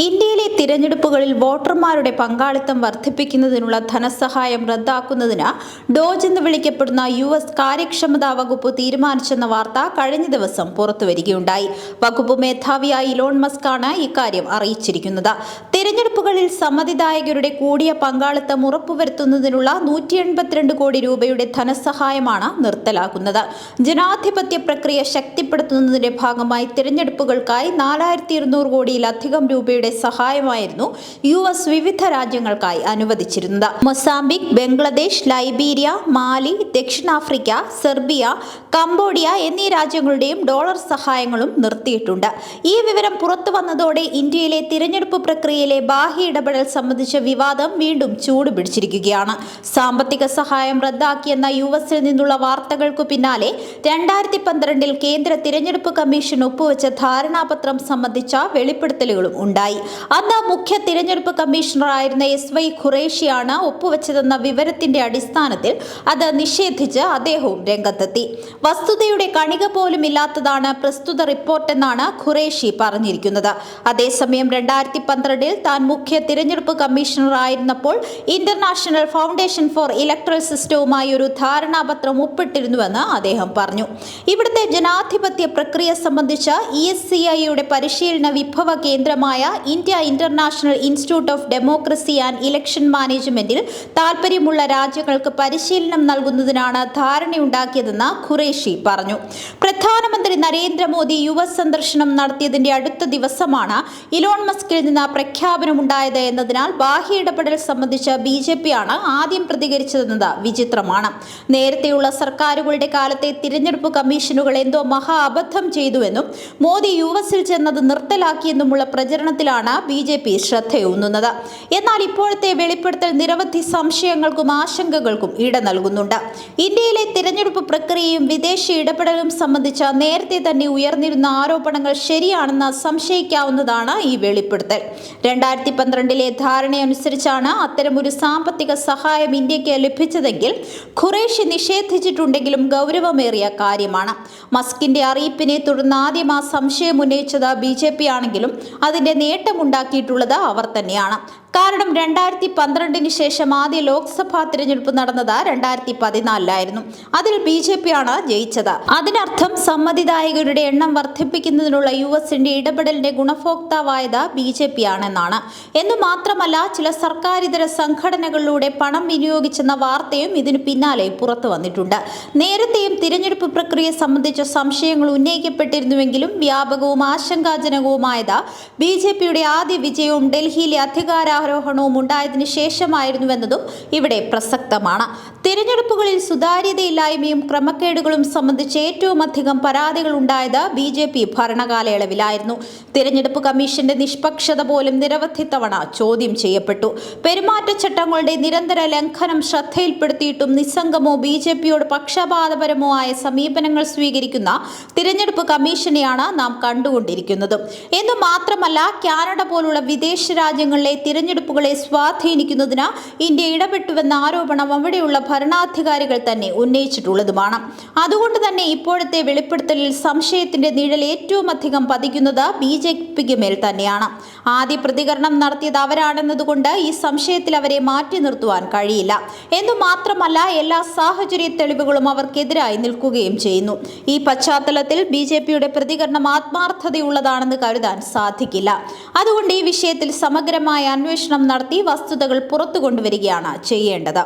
ഇന്ത്യയിലെ തിരഞ്ഞെടുപ്പുകളിൽ വോട്ടർമാരുടെ പങ്കാളിത്തം വർദ്ധിപ്പിക്കുന്നതിനുള്ള ധനസഹായം റദ്ദാക്കുന്നതിന് ഡോജ് എന്ന് വിളിക്കപ്പെടുന്ന യു എസ് കാര്യക്ഷമതാ വകുപ്പ് തീരുമാനിച്ചെന്ന വാർത്ത കഴിഞ്ഞ ദിവസം പുറത്തുവരികയുണ്ടായി. വകുപ്പ് മേധാവിയായ ഇലോൺ മസ്ക് ആണ് ഇക്കാര്യം അറിയിച്ചിരിക്കുന്നത്. തിരഞ്ഞെടുപ്പുകളിൽ സമ്മതിദായകരുടെ കൂടിയ പങ്കാളിത്തം ഉറപ്പുവരുത്തുന്നതിനുള്ള നൂറ്റി എൺപത്തിരണ്ട് കോടി രൂപയുടെ ധനസഹായമാണ് നിർത്തലാക്കുന്നത്. ജനാധിപത്യ പ്രക്രിയ ശക്തിപ്പെടുത്തുന്നതിന്റെ ഭാഗമായി തിരഞ്ഞെടുപ്പുകൾക്കായി നാലായിരത്തി ഇരുന്നൂറ് കോടിയിലധികം രൂപയുടെ സഹായമായിരുന്നു യു എസ് വിവിധ രാജ്യങ്ങൾക്കായി അനുവദിച്ചിരുന്നത്. മൊസാംബിക് ബംഗ്ലാദേശ് ലൈബീരിയ മാലി ദക്ഷിണാഫ്രിക്ക സെർബിയ കംബോഡിയ എന്നീ രാജ്യങ്ങളുടെയും ഡോളർ സഹായങ്ങളും നിർത്തിയിട്ടുണ്ട്. ഈ വിവരം പുറത്തു വന്നതോടെ ഇന്ത്യയിലെ തിരഞ്ഞെടുപ്പ് പ്രക്രിയയിലെ ബാഹ്യ ഇടപെടൽ സംബന്ധിച്ച വിവാദം വീണ്ടും ചൂട് പിടിച്ചിരിക്കുകയാണ് സാമ്പത്തിക സഹായം റദ്ദാക്കിയെന്ന യു എസിൽ നിന്നുള്ള വാർത്തകൾക്കു പിന്നാലെ രണ്ടായിരത്തി പന്ത്രണ്ടിൽ കേന്ദ്ര തിരഞ്ഞെടുപ്പ് കമ്മീഷൻ ഒപ്പുവെച്ച ധാരണാപത്രം സംബന്ധിച്ച വെളിപ്പെടുത്തലുകളും ഉണ്ടായി. അന്ന് മുഖ്യ തിരഞ്ഞെടുപ്പ് കമ്മീഷണറായിരുന്ന എസ് വൈ ഖുറേഷിയാണ് ഒപ്പുവെച്ചതെന്ന വിവരത്തിന്റെ അടിസ്ഥാനത്തിൽ അത് നിഷേധിച്ച് അദ്ദേഹവും രംഗത്തെത്തി. വസ്തുതയുടെ കണിക പോലും ഇല്ലാത്തതാണ് പ്രസ്തുത റിപ്പോർട്ടെന്നാണ് ഖുറേഷി പറഞ്ഞിരിക്കുന്നത്. അതേസമയം രണ്ടായിരത്തി പന്ത്രണ്ടിൽ താൻ മുഖ്യ തിരഞ്ഞെടുപ്പ് കമ്മീഷണർ ആയിരുന്നപ്പോൾ ഇന്റർനാഷണൽ ഫൗണ്ടേഷൻ ഫോർ ഇലക്ട്രൽ സിസ്റ്റവുമായി ഒരു ധാരണാപത്രം ഒപ്പിട്ടിരുന്നുവെന്ന് അദ്ദേഹം പറഞ്ഞു. ഇവിടുത്തെ ജനാധിപത്യ പ്രക്രിയ സംബന്ധിച്ച ഇ എസ് സി ഐയുടെ പരിശീലന വിഭവ കേന്ദ്രമായ India international institute of democracy and election മാനേജ്മെന്റിൽ താൽപ്പര്യമുള്ള രാജ്യങ്ങൾക്ക് പരിശീലനം നൽകുന്നതിനാണ് ധാരണയുണ്ടാക്കിയതെന്ന് ഖുറേഷി പറഞ്ഞു. പ്രധാനമന്ത്രി നരേന്ദ്രമോദി യുവ സന്ദർശനം നടത്തിയതിന്റെ അടുത്ത ദിവസമാണ് ഇലോൺ മസ്കിൽ നിന്ന് പ്രഖ്യാപനമുണ്ടായത് എന്നതിനാൽ ബാഹ്യ ഇടപെടൽ സംബന്ധിച്ച് ബി ജെ പി ആണ് ആദ്യം പ്രതികരിച്ചതെന്നത് വിചിത്രമാണ്. നേരത്തെയുള്ള സർക്കാരുകളുടെ കാലത്തെ തിരഞ്ഞെടുപ്പ് കമ്മീഷനുകൾ എന്തോ മഹാ അബദ്ധം ചെയ്തുവെന്നും മോദി യു എസിൽ ചെന്നത് നിർത്തലാക്കിയെന്നുമുള്ള പ്രചരണത്തിലാണ് ബി ജെ പി ശ്രദ്ധയൂന്നുന്നത്. എന്നാൽ ഇപ്പോഴത്തെ വെളിപ്പെടുത്തൽ നിരവധി സംശയങ്ങൾക്കും ആശങ്കകൾക്കും ഇട നൽകുന്നുണ്ട്. ഇന്ത്യയിലെ തിരഞ്ഞെടുപ്പ് പ്രക്രിയയും വിദേശ ഇടപെടലും സംബന്ധിച്ച നേരത്തെ തന്നെ ഉയർന്നിരുന്ന ആരോപണങ്ങൾ ശരിയാണെന്ന് സംശയിക്കാവുന്നതാണ് ഈ വെളിപ്പെടുത്തൽ. രണ്ടായിരത്തി പന്ത്രണ്ടിലെ ധാരണയനുസരിച്ചാണ് അത്തരമൊരു സാമ്പത്തിക സഹായം ഇന്ത്യയ്ക്ക് ലഭിച്ചതെങ്കിൽ ഖുറേഷി നിഷേധിച്ചിട്ടുണ്ടെങ്കിലും ഗൗരവമേറിയ കാര്യമാണ്. മസ്കിന്റെ അറിയിപ്പിനെ തുടർന്ന് ആദ്യം ആ സംശയം ഉന്നയിച്ചത് ബി ജെ പി ആണെങ്കിലും അതിന്റെ നേട്ടമുണ്ടാക്കിയിട്ടുള്ളത് അവർ തന്നെയാണ്. കാരണം രണ്ടായിരത്തി പന്ത്രണ്ടിന് ശേഷം ആദ്യ ലോക്സഭാ തിരഞ്ഞെടുപ്പ് നടന്നത് രണ്ടായിരത്തി പതിനാലിലായിരുന്നു അതിൽ ബി ജെ പി ആണ് ജയിച്ചത്. അതിനർത്ഥം സമ്മതിദായകരുടെ എണ്ണം വർദ്ധിപ്പിക്കുന്നതിനുള്ള യു എസിന്റെ ഇടപെടലിന്റെ ഗുണഭോക്താവായത് ബി ജെ പി ആണെന്നാണ് എന്നു മാത്രമല്ല ചില സർക്കാരിതര സംഘടനകളിലൂടെ പണം വിനിയോഗിച്ചെന്ന വാർത്തയും ഇതിനു പിന്നാലെ പുറത്തു വന്നിട്ടുണ്ട്. നേരത്തെയും തിരഞ്ഞെടുപ്പ് പ്രക്രിയ സംബന്ധിച്ച സംശയങ്ങൾ ഉന്നയിക്കപ്പെട്ടിരുന്നുവെങ്കിലും വ്യാപകവും ആശങ്കാജനകവുമായത് ബി ജെ പിയുടെ ആദ്യ വിജയവും ഡൽഹിയിലെ അധികാരാരോഹണവും ഉണ്ടായതിനു ശേഷമായിരുന്നുവെന്നതും ഇവിടെ പ്രസക്തമാണ്. തിരഞ്ഞെടുപ്പുകളിൽ സുതാര്യതയില്ലായ്മയും ക്രമക്കേടുകളും സംബന്ധിച്ച് ഏറ്റവും അധികം പരാതികൾ ഉണ്ടായത് ബി ജെ പി ഭരണകാലയളവിലായിരുന്നു. തിരഞ്ഞെടുപ്പ് കമ്മീഷന്റെ നിഷ്പക്ഷത പോലും നിരവധി തവണ ചോദ്യം ചെയ്യപ്പെട്ടു. പെരുമാറ്റച്ചട്ടങ്ങളുടെ നിരന്തര ലംഘനം ശ്രദ്ധയിൽപ്പെടുത്തിയിട്ടും നിസ്സംഗമോ ബി ജെ പിയോട് പക്ഷപാതപരമോ ആയ സമീപനങ്ങൾ സ്വീകരിക്കുന്ന തിരഞ്ഞെടുപ്പ് കമ്മീഷനെയാണ് നാം കണ്ടുകൊണ്ടിരിക്കുന്നത്. എന്ന് മാത്രമല്ല കാനഡ പോലുള്ള വിദേശ രാജ്യങ്ങളിലെ തിരഞ്ഞെടുപ്പുകളെ സ്വാധീനിക്കുന്നതിന് ഇന്ത്യ ഇടപെട്ടുവെന്ന ആരോപണം അവിടെയുള്ള ഭരണാധികാരികൾ തന്നെ ഉന്നയിച്ചിട്ടുള്ളതുമാണ്. അതുകൊണ്ട് തന്നെ ഇപ്പോഴത്തെ വെളിപ്പെടുത്തലിൽ സംശയത്തിന്റെ നിഴൽ ഏറ്റവും അധികം പതിക്കുന്നത് ബി ജെ പിക്ക് മേൽ തന്നെയാണ്. ആദ്യ പ്രതികരണം നടത്തിയത് അവരാണെന്നതുകൊണ്ട് ഈ സംശയത്തിൽ അവരെ മാറ്റി നിർത്തുവാൻ കഴിയില്ല. എന്നു മാത്രമല്ല എല്ലാ സാഹചര്യ തെളിവുകളും അവർക്കെതിരായി നിൽക്കുകയും ചെയ്യുന്നു. ഈ പശ്ചാത്തലത്തിൽ ബി ജെ പിയുടെ പ്രതികരണം ആത്മാർത്ഥതയുള്ളതാണെന്ന് കരുതാൻ സാധിക്കില്ല. അതുകൊണ്ട് ഈ വിഷയത്തിൽ സമഗ്രമായ അന്വേഷണം നടത്തി വസ്തുതകൾ പുറത്തു കൊണ്ടുവരികയാണ് ചെയ്യേണ്ടത്.